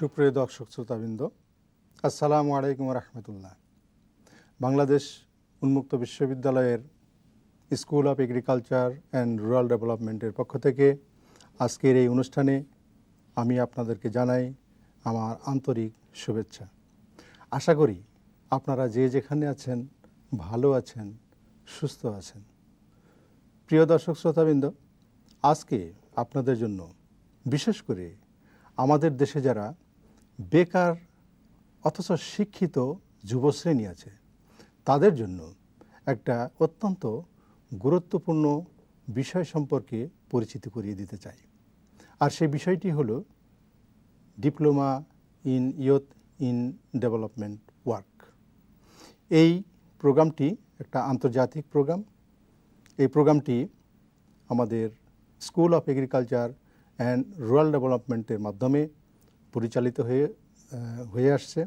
সুপ্রিয় দর্শক শ্রোতাবৃন্দ, আসসালামু আলাইকুম রহমতুল্লাহ। বাংলাদেশ উন্মুক্ত বিশ্ববিদ্যালয়ের school of agriculture and rural ডেভেলপমেন্টের পক্ষ থেকে আজকের এই অনুষ্ঠানে আমি আপনাদেরকে জানাই আমার আন্তরিক শুভেচ্ছা। আশা করি আপনারা যে যেখানে আছেন, ভালো আছেন, সুস্থ আছেন। প্রিয় দর্শক শ্রোতাবৃন্দ, আজকে আপনাদের জন্য বিশেষ করে আমাদের দেশে যারা বেকার অথচ শিক্ষিত যুবশ্রেণী আছে। তাদের জন্য একটা অত্যন্ত গুরুত্বপূর্ণ বিষয় সম্পর্কে পরিচিতি করিয়ে দিতে চাই। আর সেই বিষয়টি হলো diploma in youth in development work. এই প্রোগ্রামটি একটা আন্তর্জাতিক প্রোগ্রাম। এই প্রোগ্রামটি আমাদের school of agriculture and rural ডেভেলপমেন্টের মাধ্যমে পরিচালিত হয়ে হয়ে আসছে।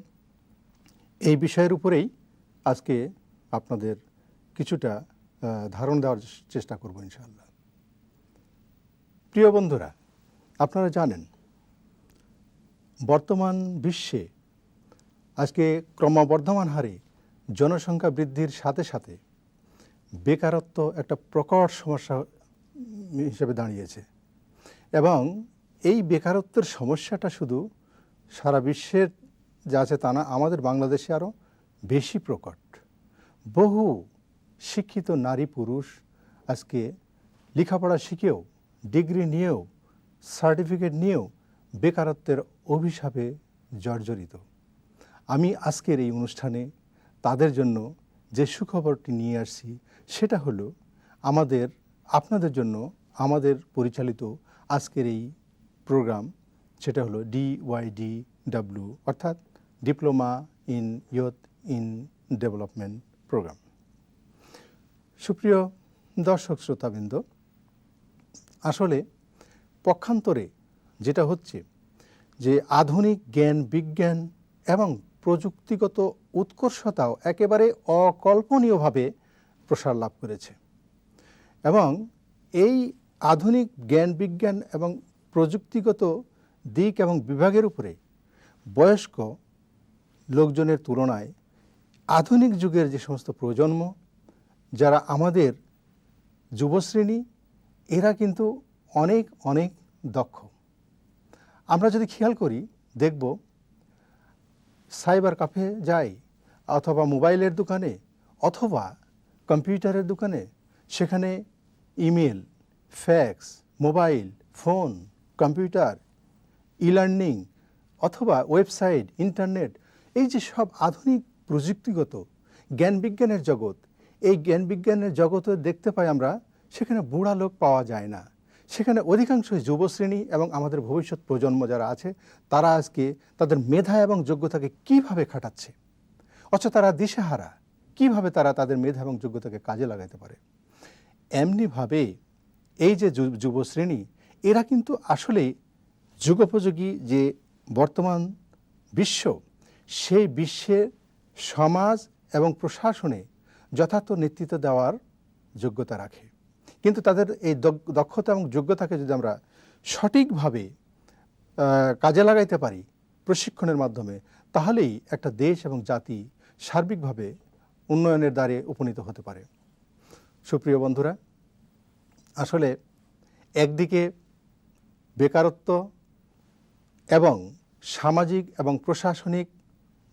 এই বিষয়ের উপরেই আজকে আপনাদের কিছুটা ধারণ দেওয়ার চেষ্টা করব ইনশাআল্লাহ। প্রিয় বন্ধুরা, আপনারা জানেন, বর্তমান বিশ্বে আজকে ক্রমবর্ধমান হারে জনসংখ্যা বৃদ্ধির সাথে সাথে বেকারত্ব একটা প্রকট সমস্যা হিসেবে দাঁড়িয়েছে। এবং এই বেকারত্বের সমস্যাটা শুধু সারা বিশ্বের যা আছে তা না, আমাদের বাংলাদেশে আরও বেশি প্রকট। বহু শিক্ষিত নারী পুরুষ আজকে লেখাপড়া শিখেও, ডিগ্রি নিয়েও, সার্টিফিকেট নিয়েও বেকারত্বের অভিশাপে জর্জরিত। আমি আজকের এই অনুষ্ঠানে তাদের জন্য যে সুখবরটি নিয়ে আসছি, সেটা হলো আমাদের, আপনাদের জন্য আমাদের পরিচালিত আজকের এই প্রোগ্রাম সেটা হলো ডিওয়াইডি ডাব্লিউ অর্থাৎ diploma in youth in development program সুপ্রিয় দর্শক শ্রোতাবৃন্দ, আসলে পক্ষান্তরে যেটা হচ্ছে যে আধুনিক জ্ঞান, বিজ্ঞান এবং প্রযুক্তিগত উৎকর্ষতাও একেবারে অকল্পনীয়ভাবে প্রসার লাভ করেছে এবং এই আধুনিক জ্ঞান, বিজ্ঞান এবং প্রযুক্তিগত দিক এবং বিভাগের উপরে বয়স্ক লোকজনের তুলনায় আধুনিক যুগের যে সমস্ত প্রজন্ম, যারা আমাদের যুবশ্রেণী, এরা কিন্তু অনেক অনেক দক্ষ। আমরা যদি খেয়াল করি, দেখব সাইবার কাফে যাই অথবা মোবাইলের দোকানে অথবা কম্পিউটারের দোকানে, সেখানে email, fax, mobile, phone, computer e learning অথবা ওয়েবসাইট, ইন্টারনেট, এই যে সব আধুনিক প্রযুক্তিগত জ্ঞান বিজ্ঞানের জগৎ, এই জ্ঞান বিজ্ঞানের জগতে দেখতে পাই আমরা, সেখানে বুড়া লোক পাওয়া যায় না। সেখানে অধিকাংশই যুবশ্রেণী এবং আমাদের ভবিষ্যৎ প্রজন্ম যারা আছে, তারা আজকে তাদের মেধা এবং যোগ্যতাকে কীভাবে খাটাচ্ছে? অথচ তারা দিশেহারা। কীভাবে তারা তাদের মেধা এবং যোগ্যতাকে কাজে লাগাতে পারে? এমনিভাবে এই যে, যুবশ্রেণী, এরা কিন্তু আসলেই যুগোপযোগী যে বর্তমান বিশ্ব, সেই বিশ্বের সমাজ এবং প্রশাসনে যথার্থ নেতৃত্ব দেওয়ার যোগ্যতা রাখে। কিন্তু তাদের এই দক- দক্ষতা এবং যোগ্যতাকে যদি আমরা সঠিকভাবে কাজে লাগাইতে পারি প্রশিক্ষণের মাধ্যমে, তাহলেই একটা দেশ এবং জাতি সার্বিকভাবে উন্নয়নের দ্বারে উপনীত হতে পারে। সুপ্রিয় বন্ধুরা, আসলে একদিকে বেকারত্ব এবং সামাজিক এবং প্রশাসনিক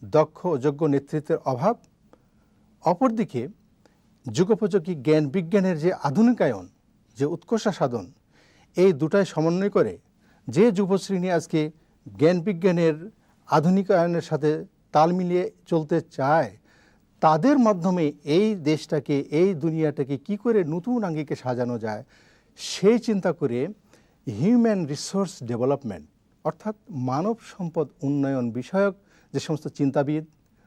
দক্ষ ও যোগ্য নেতৃত্বের অভাব, অপরদিকে যুগোপযোগী জ্ঞান বিজ্ঞানের যে আধুনিকায়ন, যে উৎকর্ষা সাধন এই দুটাই সমন্বয় করে যে যুবশ্রেণী আজকে জ্ঞান বিজ্ঞানের আধুনিকায়নের সাথে তাল মিলিয়ে চলতে চায়, তাদের মাধ্যমে এই দেশটাকে, এই দুনিয়াটাকে কি করে নতুন আঙ্গিকে সাজানো যায়, সেই চিন্তা করে হিউম্যান রিসোর্স ডেভেলপমেন্ট অর্থাৎ মানব সম্পদ উন্নয়ন বিষয়ক যে সমস্ত চিন্তাবিদ,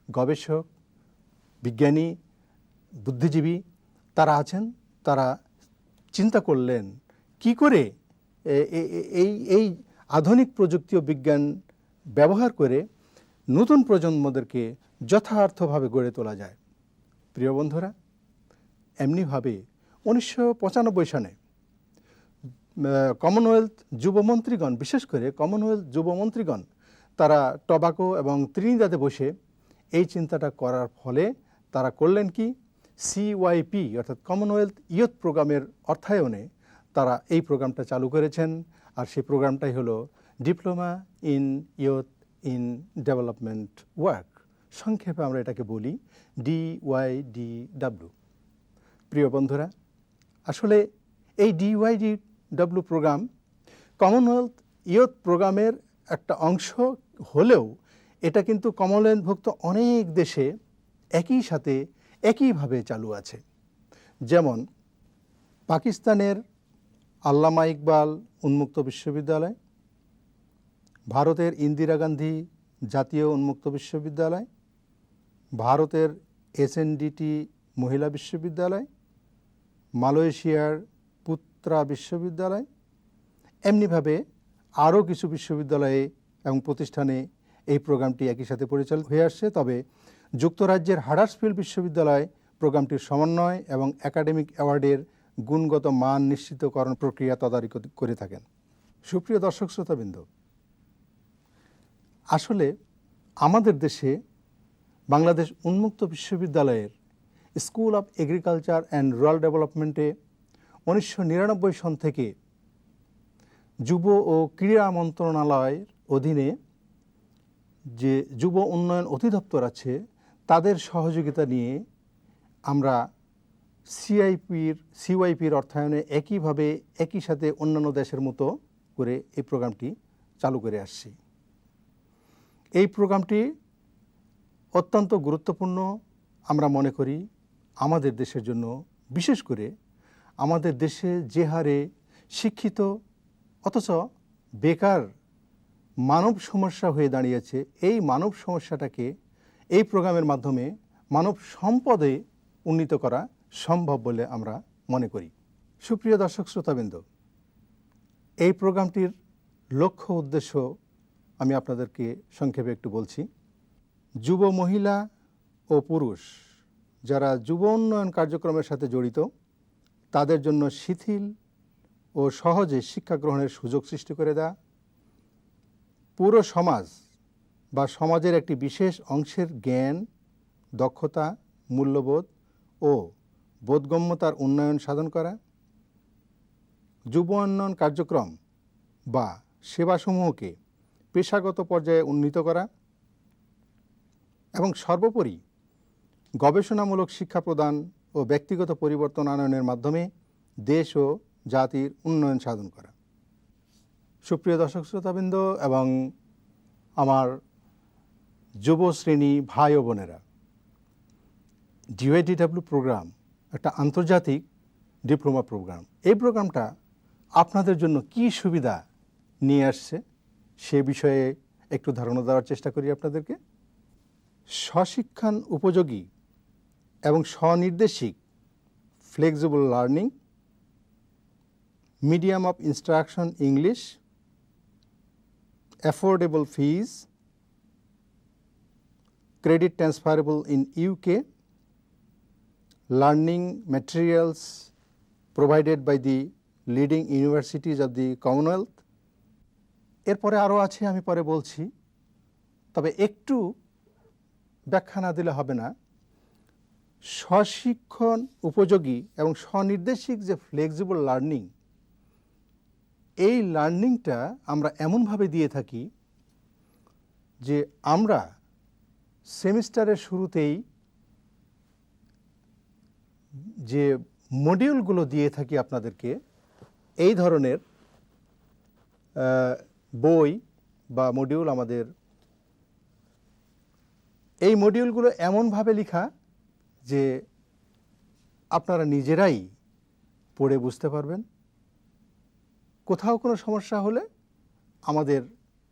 গবেষক, বিজ্ঞানী, বুদ্ধিজীবী তারা আছেন, তারা চিন্তা করলেন কি করে এই এই আধুনিক প্রযুক্তি ও বিজ্ঞান ব্যবহার করে নতুন প্রজন্মদেরকে যথার্থভাবে গড়ে তোলা যায়। প্রিয় বন্ধুরা, এমনিভাবে উনিশশো পঁচানব্বই সনে কমনওয়েলথ যুবমন্ত্রীগণ, বিশেষ করে কমনওয়েলথ যুবমন্ত্রীগণ, তারা টবাকো এবং ত্রিনিদাদে বসে এই চিন্তাটা করার ফলে তারা করলেন কি? সিওয়াইপি অর্থাৎ কমনওয়েলথ ইয়ুথ প্রোগ্রামের অর্থায়নে তারা এই প্রোগ্রামটা চালু করেছেন। আর সেই প্রোগ্রামটাই হলো diploma in youth in development work সংক্ষেপে আমরা এটাকে বলি ডিওয়াইডিডাব্লিউ প্রিয় বন্ধুরা, আসলে এই D Y D W program Commonwealth youth প্রোগ্রামের একটা অংশ হলেও এটা কিন্তু কমনওয়েলথভুক্ত অনেক দেশে একই সাথে, একইভাবে চালু আছে। যেমন পাকিস্তানের আল্লামা ইকবাল উন্মুক্ত বিশ্ববিদ্যালয়, ভারতের ইন্দিরা গান্ধী জাতীয় উন্মুক্ত বিশ্ববিদ্যালয়, ভারতের এসএনডিটি মহিলা বিশ্ববিদ্যালয়, মালয়েশিয়ার পুত্রা বিশ্ববিদ্যালয়, এমনিভাবে আরও কিছু বিশ্ববিদ্যালয়ে এবং প্রতিষ্ঠানে এই প্রোগ্রামটি একই সাথে পরিচালিত হয়ে আসছে। তবে যুক্তরাজ্যের হাডার্সফিল্ড বিশ্ববিদ্যালয় প্রোগ্রামটির সমন্বয় এবং একাডেমিক অ্যাওয়ার্ডের গুণগত মান নিশ্চিতকরণ প্রক্রিয়া তদারকি করে থাকেন। সুপ্রিয় দর্শক শ্রোতাবৃন্দ, আসলে আমাদের দেশে বাংলাদেশ উন্মুক্ত বিশ্ববিদ্যালয়ের school of agriculture and rural ডেভেলপমেন্টে উনিশশো নিরানব্বই সন থেকে যুব ও ক্রীড়া মন্ত্রণালয়ের অধীনে যে যুব উন্নয়ন অধিদপ্তর আছে, তাদের সহযোগিতা নিয়ে আমরা সিআইপির, সিওয়াইপির অর্থায়নে একইভাবে একই সাথে অন্যান্য দেশের মতো করে এই প্রোগ্রামটি চালু করে আসছি। এই প্রোগ্রামটি অত্যন্ত গুরুত্বপূর্ণ। আমরা মনে করি আমাদের দেশের জন্য বিশেষ করে আমাদের দেশে যে হারে শিক্ষিত, অথচ বেকার মানব সমস্যা হয়ে দাঁড়িয়েছে, এই মানব সমস্যাটাকে এই প্রোগ্রামের মাধ্যমে মানব সম্পদে উন্নীত করা সম্ভব বলে আমরা মনে করি। সুপ্রিয় দর্শক শ্রোতাবৃন্দ, এই প্রোগ্রামটির লক্ষ্য উদ্দেশ্য আমি আপনাদেরকে সংক্ষেপে একটু বলছি। যুব মহিলা ও পুরুষ যারা যুব উন্নয়ন কার্যক্রমের সাথে জড়িত তাদের জন্য শিথিল ও সহজে শিক্ষা গ্রহণের সুযোগ সৃষ্টি করে দেয়া। পুরো সমাজ বা সমাজের একটি বিশেষ অংশের জ্ঞান, দক্ষতা, মূল্যবোধ ও বোধগম্যতার উন্নয়ন সাধন করা। যুব উন্নয়ন কার্যক্রম বা সেবাসমূহকে পেশাগত পর্যায়ে উন্নীত করা এবং সর্বোপরি গবেষণামূলক শিক্ষা প্রদান ও ব্যক্তিগত পরিবর্তন আনয়নের মাধ্যমে দেশ ও জাতির উন্নয়ন সাধন করা। সুপ্রিয় দর্শক শ্রোতাবৃন্দ এবং আমার যুব শ্রেণি ভাই ও বোনেরা ডিওয়াইডিডাব্লিউ প্রোগ্রাম একটা আন্তর্জাতিক ডিপ্লোমা প্রোগ্রাম এই প্রোগ্রামটা আপনাদের জন্য কি সুবিধা নিয়ে আসছে সে বিষয়ে একটু ধারণা দেওয়ার চেষ্টা করি আপনাদেরকে। স্বশিক্ষণ উপযোগী এবং স্বনির্দেশিক flexible learning medium of instruction English affordable fees credit transferable in UK learning materials provided by the leading universities of the Commonwealth এরপরে আরও আছে, আমি পরে বলছি। তবে একটু ব্যাখ্যা না দিলে হবে না। স্বশিক্ষণ উপযোগী এবং স্বনির্দেশিক যে ফ্লেক্সিবল লার্নিং এই লার্নিংটা আমরা এমনভাবে দিয়ে থাকি যে আমরা সেমিস্টারের শুরুতেই যে মডিউলগুলো দিয়ে থাকি আপনাদেরকে, এই ধরনের বই বা মডিউল আমাদের, এই মডিউলগুলো এমনভাবে লেখা যে আপনারা নিজেরাই পড়ে বুঝতে পারবেন। কোথাও কোনো সমস্যা হলে আমাদের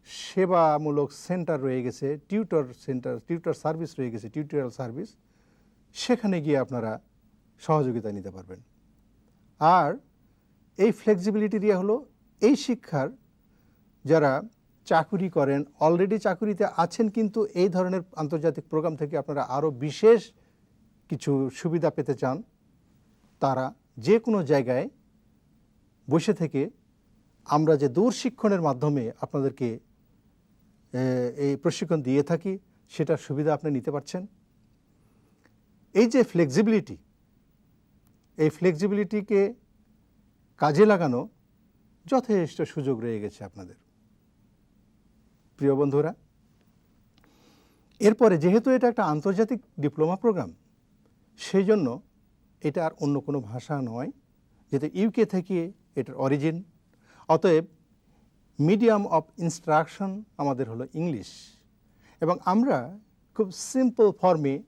সেবামূলক সেন্টার রয়ে গেছে, টিউটর সেন্টার, টিউটর সার্ভিস রয়ে গেছে, টিউটোরিয়াল সার্ভিস। সেখানে গিয়ে আপনারা সহযোগিতা নিতে পারবেন। আর এই ফ্লেক্সিবিলিটি দিয়ে হলো এই শিক্ষার যারা চাকুরি করেন অলরেডি চাকুরিতে আছেন কিন্তু এই ধরনের আন্তর্জাতিক প্রোগ্রাম থেকে আপনারা আরও বিশেষ কিছু সুবিধা পেতে চান, তারা যে কোনো জায়গায় বসে থেকে আমরা যে দূর শিক্ষণের মাধ্যমে আপনাদেরকে এই প্রশিক্ষণ দিয়ে থাকি, সেটার সুবিধা আপনি নিতে পারছেন। এই যে ফ্লেক্সিবিলিটি এই ফ্লেক্সিবিলিটিকে কাজে লাগানো যথেষ্ট সুযোগ রয়ে গেছে আপনাদের। প্রিয় বন্ধুরা, এরপরে যেহেতু এটা একটা আন্তর্জাতিক ডিপ্লোমা প্রোগ্রাম সেই জন্য এটা আর অন্য কোনো ভাষা নয় যেহেতু ইউকে থেকে এটার অরিজিন অতএব মিডিয়াম অফ ইনস্ট্রাকশন আমাদের হলো ইংলিশ এবং আমরা খুব সিম্পল ফর্মে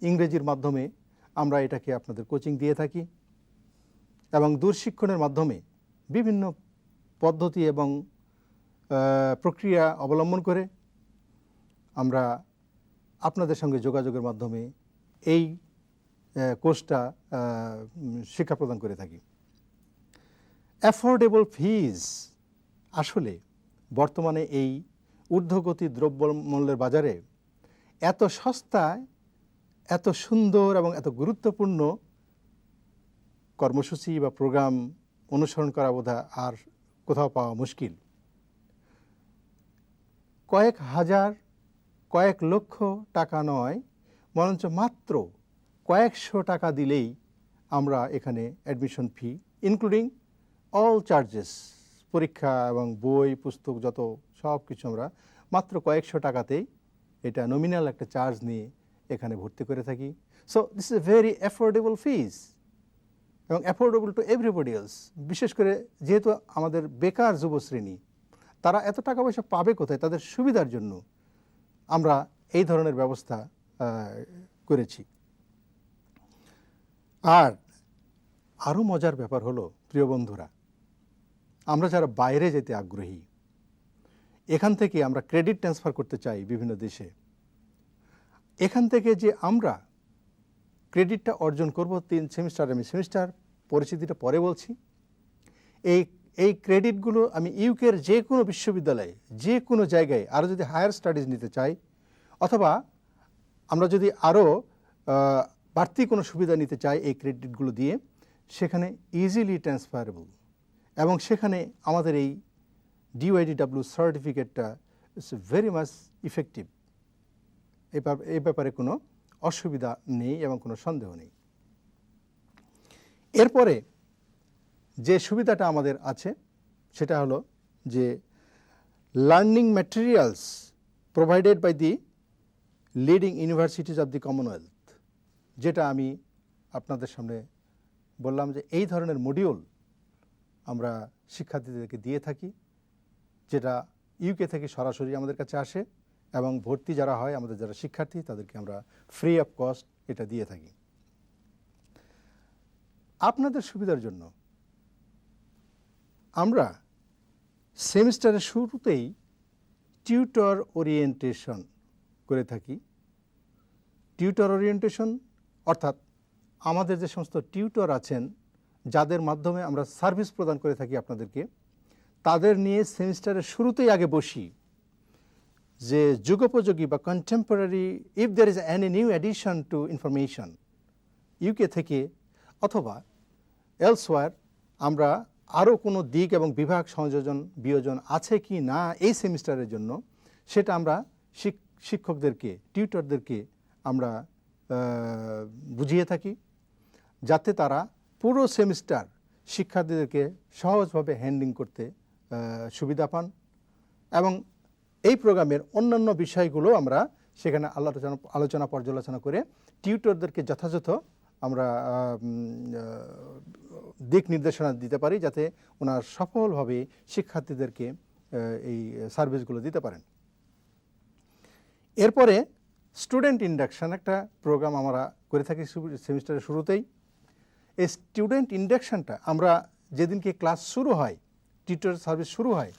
ইংরেজির মাধ্যমে আমরা এটাকে আপনাদের কোচিং দিয়ে থাকি। এবং দূরশিক্ষণের মাধ্যমে বিভিন্ন পদ্ধতি এবং প্রক্রিয়া অবলম্বন করে আমরা আপনাদের সঙ্গে যোগাযোগের মাধ্যমে এই কোর্সটা শিক্ষা প্রদান করে থাকি। অ্যাফোর্ডেবল ফিজ আসলে বর্তমানে এই ঊর্ধ্বগতি দ্রব্যমূল্যের বাজারে এত সস্তায় এত সুন্দর এবং এত গুরুত্বপূর্ণ কর্মসূচি বা প্রোগ্রাম অনুসরণ করা বোধহয় আর কোথাও পাওয়া মুশকিল। কয়েক হাজার, কয়েক লক্ষ টাকা নয়, বরঞ্চ মাত্র কয়েকশো টাকা দিলেই আমরা এখানে admission fee including all charges পরীক্ষা এবং বই, পুস্তক, যত সব কিছু আমরা মাত্র কয়েকশো টাকাতেই এটা নমিনাল একটা চার্জ নিয়ে এখানে ভর্তি করে থাকি। So this is a very affordable fees এবং অ্যাফোর্ডেবল টু এভরিবডি এলস বিশেষ করে যেহেতু আমাদের বেকার যুবশ্রেণী, তারা এত টাকা পয়সা পাবে কোথায়? তাদের সুবিধার জন্য আমরা এই ধরনের ব্যবস্থা করেছি। আর আরও মজার ব্যাপার হলো, প্রিয় বন্ধুরা, আমরা যারা বাইরে যেতে আগ্রহী, এখান থেকে আমরা ক্রেডিট ট্রান্সফার করতে চাই বিভিন্ন দেশে। এখান থেকে যে আমরা ক্রেডিটটা অর্জন করব তিন সেমিস্টার, আমি সেমিস্টার পরিস্থিতিটা পরে বলছি। এই এই ক্রেডিটগুলো আমি ইউকের যে কোনো বিশ্ববিদ্যালয়ে, যে কোনো জায়গায় আরও যদি হায়ার স্টাডিজ নিতে চাই, অথবা আমরা যদি আরও বাড়তি কোনো সুবিধা নিতে চায় এই ক্রেডিটগুলো দিয়ে, সেখানে ইজিলি ট্রান্সফারেবল এবং সেখানে আমাদের এই ডিওয়াইডিডাব্লিউ সার্টিফিকেটটা ইটস ভেরি মাচ ইফেক্টিভ এই ব্যাপারে কোনো অসুবিধা নেই এবং কোনো সন্দেহ নেই। এরপরে যে সুবিধাটা আমাদের আছে, সেটা হলো যে learning materials provided by the leading universities of the Commonwealth যেটা আমি আপনাদের সামনে বললাম যে এই ধরনের মডিউল আমরা শিক্ষার্থীদেরকে দিয়ে থাকি, যেটা ইউকে থেকে সরাসরি আমাদের কাছে আসে এবং ভর্তি যারা হয়, আমাদের যারা শিক্ষার্থী, তাদেরকে আমরা ফ্রি অফ কস্ট এটা দিয়ে থাকি। আপনাদের সুবিধার জন্য আমরা সেমিস্টারের শুরুতেই টিউটর ওরিয়েন্টেশন করে থাকি। টিউটর ওরিয়েন্টেশন অর্থাৎ আমাদের যে সমস্ত টিউটর আছেন, যাদের মাধ্যমে আমরা সার্ভিস প্রদান করে থাকি আপনাদেরকে, তাদের নিয়ে সেমিস্টারের শুরুতেই আগে বসি যে যুগোপযোগী বা contemporary if there is any new addition to information UK থেকে অথবা এলসওয়ার আমরা আরও কোনো দিক এবং বিভাগ, সংযোজন, বিয়োজন আছে কি না এই সেমিস্টারের জন্য, সেটা আমরা শিক্ষকদেরকে, টিউটরদেরকে আমরা বুঝিয়ে থাকি, যাতে তারা পুরো সেমিস্টার শিক্ষার্থীদেরকে সহজভাবে হ্যান্ডলিং করতে সুবিধা পান এবং এই প্রোগ্রামের অন্যান্য বিষয়গুলো আমরা সেখানে আলোচনা আলোচনা পর্যালোচনা করে টিউটরদেরকে যথাযথ আমরা দিক নির্দেশনা দিতে পারি যাতে ওনার সফলভাবে শিক্ষার্থীদেরকে এই সার্ভিসগুলো দিতে পারেন। এরপরে স্টুডেন্ট ইন্ডাকশান একটা প্রোগ্রাম আমরা করে থাকি সেমিস্টারের শুরুতেই। এই স্টুডেন্ট ইন্ডাকশানটা আমরা যেদিনকে ক্লাস শুরু হয়, টিউটর সার্ভিস শুরু হয়,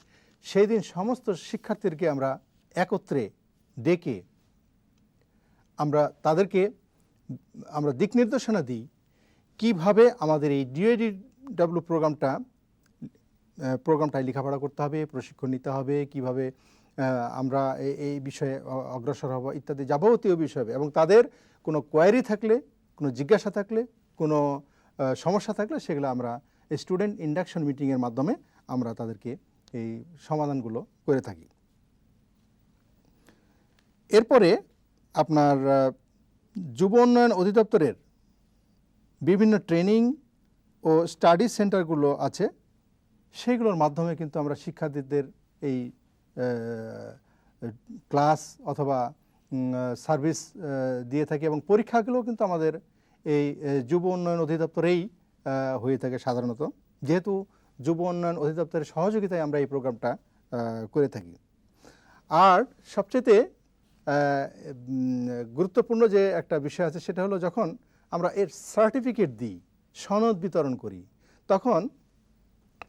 সেই দিন সমস্ত শিক্ষার্থীদেরকে আমরা একত্রে ডেকে আমরা তাদেরকে আমরা দিক নির্দেশনা দিই কীভাবে আমাদের এই ডিএডিডব্লিউ প্রোগ্রামটা প্রোগ্রামটায় লেখাপড়া করতে হবে, প্রশিক্ষণ নিতে হবে, কীভাবে আমরা এই বিষয়ে অগ্রসর হব ইত্যাদি যাবতীয় বিষয়। এবং তাদের কোনো কোয়ারি থাকলে, কোনো জিজ্ঞাসা থাকলে, কোনো সমস্যা থাকলে সেগুলো আমরা স্টুডেন্ট ইন্ডাকশন মিটিংয়ের মাধ্যমে আমরা তাদেরকে এই সমাধানগুলো করে থাকি। এরপরে আপনার যুব উন্নয়ন অধিদপ্তরের বিভিন্ন ট্রেনিং ও স্টাডি সেন্টারগুলো আছে। সেইগুলোর মাধ্যমে কিন্তু আমরা শিক্ষার্থীদের এই ক্লাস অথবা সার্ভিস দিয়ে থাকি এবং পরীক্ষাগুলো কিন্তু আমাদের এই যুব উন্নয়ন অধিদপ্তরেই হয়ে থাকে সাধারণত। যেহেতু যুব উন্নয়ন অধিদপ্তরের সহযোগিতায় আমরা এই প্রোগ্রামটা করে থাকি। আর সবচেয়ে গুরুত্বপূর্ণ যে একটা বিষয় আছে সেটা হলো যখন আমরা এর সার্টিফিকেট দিই, সনদ বিতরণ করি, তখন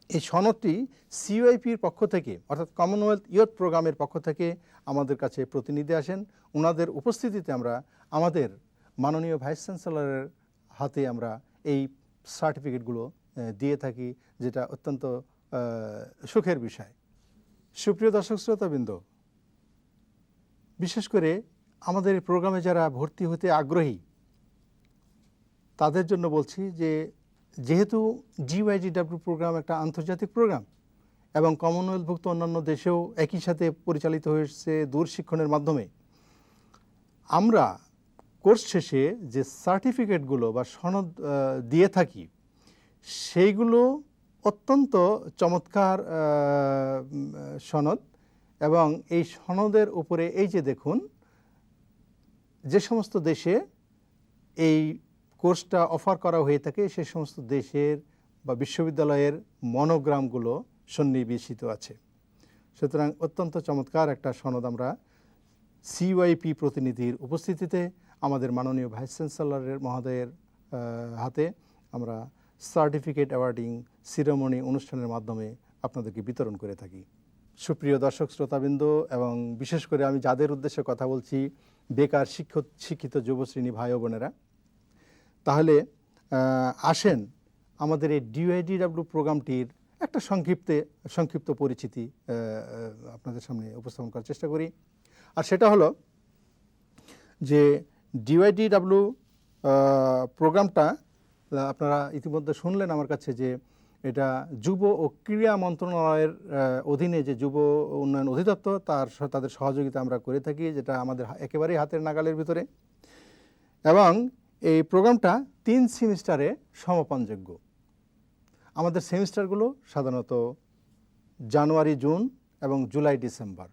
এই সনদটি সিওআইপির পক্ষ থেকে, অর্থাৎ কমনওয়েলথ ইয়থ প্রোগ্রামের পক্ষ থেকে আমাদের কাছে প্রতিনিধি আসেন। ওনাদের উপস্থিতিতে আমরা আমাদের মাননীয় ভাইস চ্যান্সেলরের হাতে আমরা এই সার্টিফিকেটগুলো দিয়ে থাকি, যেটা অত্যন্ত সুখের বিষয়। সুপ্রিয় দর্শক শ্রোতাবৃন্দ, বিশেষ করে আমাদের প্রোগ্রামে যারা ভর্তি হতে আগ্রহী, তাদের জন্য বলছি যে যেহেতু জিওয়াইজিডাব্লিউ প্রোগ্রাম একটা আন্তর্জাতিক প্রোগ্রাম এবং কমনওয়েলথভুক্ত অন্যান্য দেশেও একই সাথে পরিচালিত হয়েছে দূরশিক্ষণের মাধ্যমে, আমরা কোর্স শেষে যে সার্টিফিকেটগুলো বা সনদ দিয়ে থাকি, সেইগুলো অত্যন্ত চমৎকার সনদ এবং এই সনদের উপরে এই যে দেখুন, যে সমস্ত দেশে এই কোর্সটা অফার করা হয়ে থাকে, সে সমস্ত দেশের বা বিশ্ববিদ্যালয়ের মনোগ্রামগুলো সন্নিবেশিত আছে। সুতরাং অত্যন্ত চমৎকার একটা সনদ আমরা সিওয়াইপি প্রতিনিধির উপস্থিতিতে আমাদের মাননীয় ভাইস চ্যান্সেলরের মহোদয়ের হাতে আমরা সার্টিফিকেট অ্যাওয়ার্ডিং সিরোমনি অনুষ্ঠানের মাধ্যমে আপনাদেরকে বিতরণ করে থাকি। সুপ্রিয় দর্শক শ্রোতাবৃন্দ এবং বিশেষ করে আমি যাদের উদ্দেশ্যে কথা বলছি, বেকার শিক্ষক, শিক্ষিত যুবশ্রেণী ভাই বোনেরা তাহলে আসেন আমাদের এই ডিওআইডিডাব্লিউ প্রোগ্রামটির একটা সংক্ষিপ্তে, সংক্ষিপ্ত পরিচিতি আপনাদের সামনে উপস্থাপন করার চেষ্টা করি। আর সেটা হলো যে ডিওআইডিডাব্লিউ প্রোগ্রামটা, আপনারা ইতিমধ্যে শুনলেন আমার কাছে যে এটা যুব ও ক্রীড়া মন্ত্রণালয়ের অধীনে যে যুব উন্নয়ন অধিদপ্তর, তার তাদের সহযোগিতা আমরা করে থাকি, যেটা আমাদের একেবারেই হাতের নাগালের ভিতরে। এবং এই প্রোগ্রামটা তিন সেমিস্টারে সমাপনযোগ্য। আমাদের সেমিস্টারগুলো সাধারণত জানুয়ারি, জুন এবং জুলাই, ডিসেম্বর।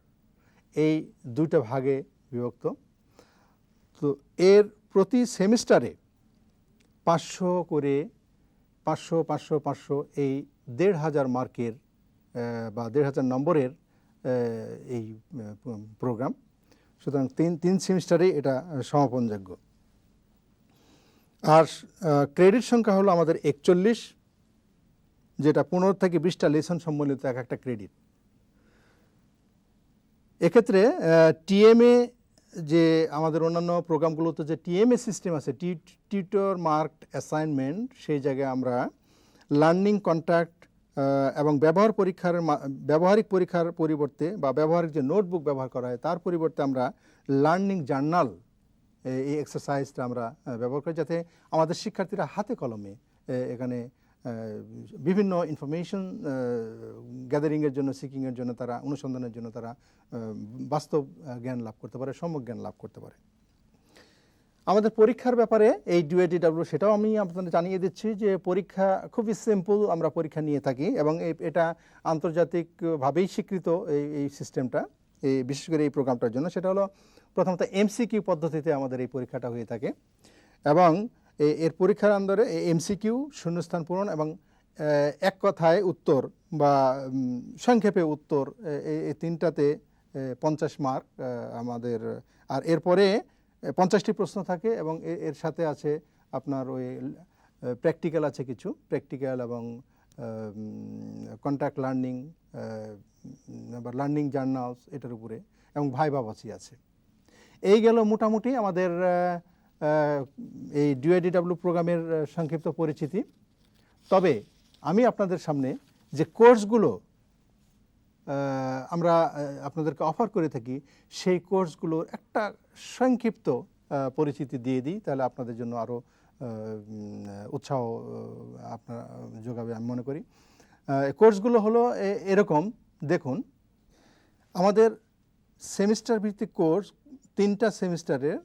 এই দুইটা ভাগে বিভক্ত। তো এর প্রতি সেমিস্টারে পাঁচশো করে পাঁচশো পাঁচশো পাঁচশো এই দেড় হাজার মার্কের বা দেড় হাজার নম্বরের এই প্রোগ্রাম। সুতরাং তিন তিন সেমিস্টারে এটা সমাপনযোগ্য। আর ক্রেডিট সংখ্যা হলো আমাদের একচল্লিশ, যেটা পনেরো থেকে বিশটা লেসন সম্বলিত এক একটা ক্রেডিট এক্ষেত্রে টিএমএ যে আমাদের অন্যান্য প্রোগ্রামগুলোতে যে টিএমএ সিস্টেম আছে টিউটর মার্কড অ্যাসাইনমেন্ট সেই জায়গায় আমরা লার্নিং কন্ট্যাক্ট এবং ব্যবহার পরীক্ষার ব্যবহারিক পরীক্ষার পরিবর্তে বা ব্যবহারিক যে নোটবুক ব্যবহার করা হয়, তার পরিবর্তে আমরা লার্নিং জার্নাল এই এক্সারসাইজটা আমরা ব্যবহার করি যাতে আমাদের শিক্ষার্থীরা হাতে কলমে এখানে বিভিন্ন ইনফরমেশন গ্যাদারিংয়ের জন্য সিকিংয়ের জন্য তারা, অনুসন্ধানের জন্য তারা বাস্তব জ্ঞান লাভ করতে পারে, সম্যক জ্ঞান লাভ করতে পারে। আমাদের পরীক্ষার ব্যাপারে এই ডিওএডিডাব্লিউ সেটাও আমি আপনাদের জানিয়ে দিচ্ছি যে পরীক্ষা খুবই সিম্পল আমরা পরীক্ষা নিয়ে থাকি এবং এটা আন্তর্জাতিকভাবেই স্বীকৃত এই এই সিস্টেমটা এই, বিশেষ করে এই প্রোগ্রামটার জন্য, সেটা হলো প্রথমত এমসিকিউ পদ্ধতিতে আমাদের এই পরীক্ষাটা হয়ে থাকে এবং এর পরীক্ষার আন্দরে এমসিকিউ শূন্যস্থান পূরণ এবং এক কথায় উত্তর বা সংক্ষেপে উত্তর এই তিনটাতে পঞ্চাশ মার্ক আমাদের, আর এরপরে পঞ্চাশটি প্রশ্ন থাকে এবং এর সাথে আছে আপনার ওই প্র্যাকটিক্যাল আছে কিছু, প্র্যাকটিক্যাল এবং কন্ট্যাক্ট লার্নিং বা লার্নিং জার্নালস এটার উপরে এবং ভাইবাবাসি আছে। এই গেল মোটামুটি আমাদের এই ডিওআইডিডাব্লিউ প্রোগ্রামের সংক্ষিপ্ত পরিচিতি। তবে আমি আপনাদের সামনে যে কোর্সগুলো আমরা আপনাদেরকে অফার করে থাকি, সেই কোর্সগুলোর একটা সংক্ষিপ্ত পরিচিতি দিয়ে দিই, তাহলে আপনাদের জন্য আরও উৎসাহ আপনার, যোগাবে আমি মনে করি। কোর্সগুলো হলো এরকম দেখুন, আমাদের সেমিস্টার ভিত্তিক কোর্স তিনটা সেমিস্টারের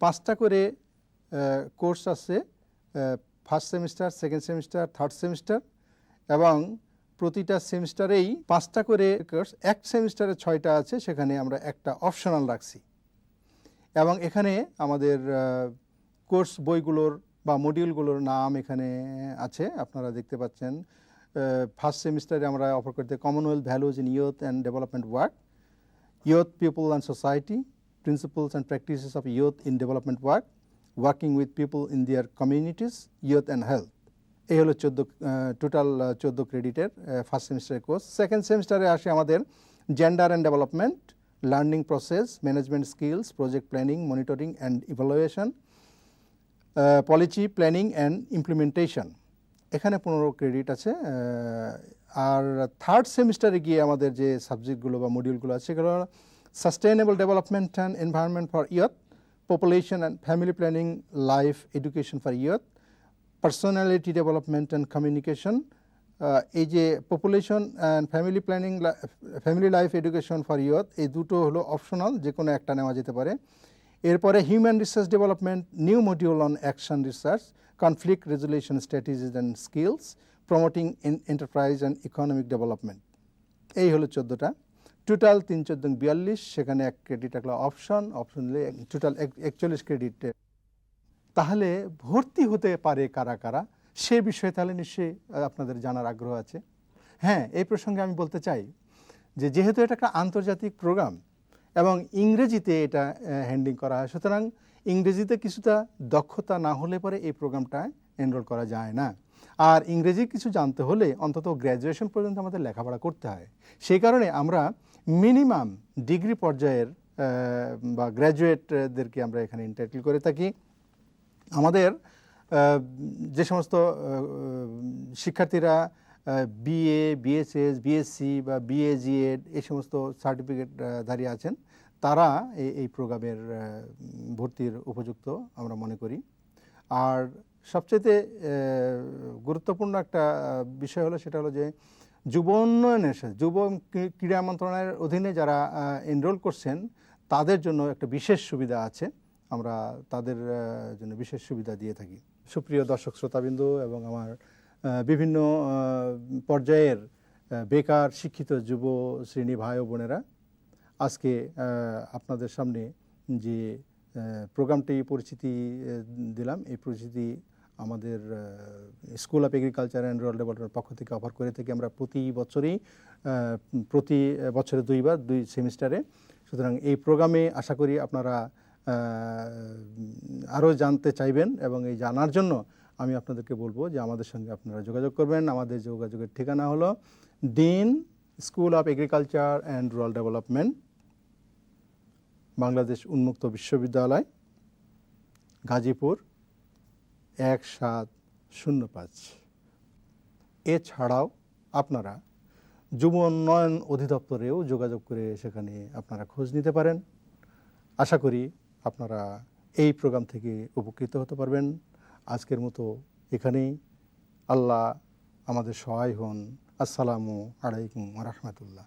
পাঁচটা করে কোর্স আছে first semester second semester third semester এবং প্রতিটা সেমিস্টারেই পাঁচটা করে কোর্স এক সেমিস্টারে ছয়টা আছে, সেখানে আমরা একটা অপশনাল রাখছি। এবং এখানে আমাদের কোর্স বইগুলোর বা মডিউলগুলোর নাম এখানে আছে, আপনারা দেখতে পাচ্ছেন। ফার্স্ট সেমিস্টারে আমরা অফার করতে Commonwealth values in youth and development work youth, people and society principles and practices of youth in development work, working with people in their communities, youth and health. এই হলো চোদ্দ টোটাল চোদ্দ ক্রেডিটের first সেমিস্টারের course second সেমিস্টারে আসে আমাদের gender and development learning process management skills project planning monitoring and evaluation policy planning and implementation এখানে পনেরো ক্রেডিট আছে আর থার্ড সেমিস্টারে গিয়ে আমাদের যে সাবজেক্টগুলো বা মডিউলগুলো আছে, সেগুলো sustainable development and environment for youth population and family planning life education for youth personality development and communication এই যে population and family planning family life education for youth এই দুটো হলো অপশনাল যে কোনো একটা নেওয়া যেতে পারে। এরপরে human research development new module on action research conflict resolution strategies and skills promoting enterprise and economic development এই হলো চোদ্দোটা। টোটাল তিন চোদ্দ বিয়াল্লিশ, সেখানে এক ক্রেডিট একটা অপশন অপশন টোটাল একচল্লিশ ক্রেডিট তাহলে ভর্তি হতে পারে কারা কারা? সে বিষয়ে তাহলে নিশ্চয়ই আপনাদের জানার আগ্রহ আছে। হ্যাঁ এই প্রসঙ্গে আমি বলতে চাই যে যেহেতু এটা একটা আন্তর্জাতিক প্রোগ্রাম এবং ইংরেজিতে এটা হ্যান্ডিং করা হয়। সুতরাং ইংরেজিতে কিছুটা দক্ষতা না হলে পরে এই প্রোগ্রামটায় এনরোল করা যায় না। আর ইংরেজি কিছু জানতে হলে অন্তত গ্র্যাজুয়েশন পর্যন্ত আমাদের লেখাপড়া করতে হয়। সেই কারণে আমরা মিনিমাম ডিগ্রি পর্যায়ের বা গ্র্যাজুয়েটদেরকে আমরা এখানে ইন্টারভিউ করে থাকি। আমাদের যে সমস্ত শিক্ষার্থীরা বিএ বিএসএস বিএসসি বা বিএজিএড এই সমস্ত সার্টিফিকেট ধারী আছেন। তারা এই প্রোগ্রামের ভর্তির উপযুক্ত আমরা মনে করি। আর সবচেয়ে গুরুত্বপূর্ণ একটা বিষয় হলো সেটা হলো যে যুব উন্নয়নের সাথে, যুব ক্রীড়া মন্ত্রণালয়ের অধীনে যারা এনরোল করছেন, তাদের জন্য একটা বিশেষ সুবিধা আছে। আমরা তাদের জন্য বিশেষ সুবিধা দিয়ে থাকি। সুপ্রিয় দর্শক, শ্রোতাবিন্দু এবং আমার বিভিন্ন পর্যায়ের বেকার, শিক্ষিত যুব শ্রেণি ভাই ও বোনেরা, আজকে আপনাদের সামনে যে প্রোগ্রামটি পরিচিতি দিলাম, এই পরিচিতি আমাদের school of agriculture and rural ডেভেলপমেন্টের পক্ষ থেকে অফার করে থাকি আমরা প্রতি বছরই প্রতি বছরে দুইবার, দুই সেমিস্টারে সুতরাং এই প্রোগ্রামে আশা করি আপনারা আরও জানতে চাইবেন এবং এই জানার জন্য আমি আপনাদেরকে বলব যে আমাদের সঙ্গে আপনারা যোগাযোগ করবেন। আমাদের যোগাযোগের ঠিকানা হলো dean school of agriculture and rural development Bangladesh উন্মুক্ত বিশ্ববিদ্যালয়, গাজীপুর এক সাত শূন্য পাঁচ। এছাড়াও আপনারা যুব উন্নয়ন অধিদপ্তরেও যোগাযোগ করে সেখানে আপনারা খোঁজ নিতে পারেন। আশা করি আপনারা এই প্রোগ্রাম থেকে উপকৃত হতে পারবেন। আজকের মতো এখানেই। আল্লাহ আমাদের সহায় হন। আসসালামু আলাইকুম রহমতুল্লাহ।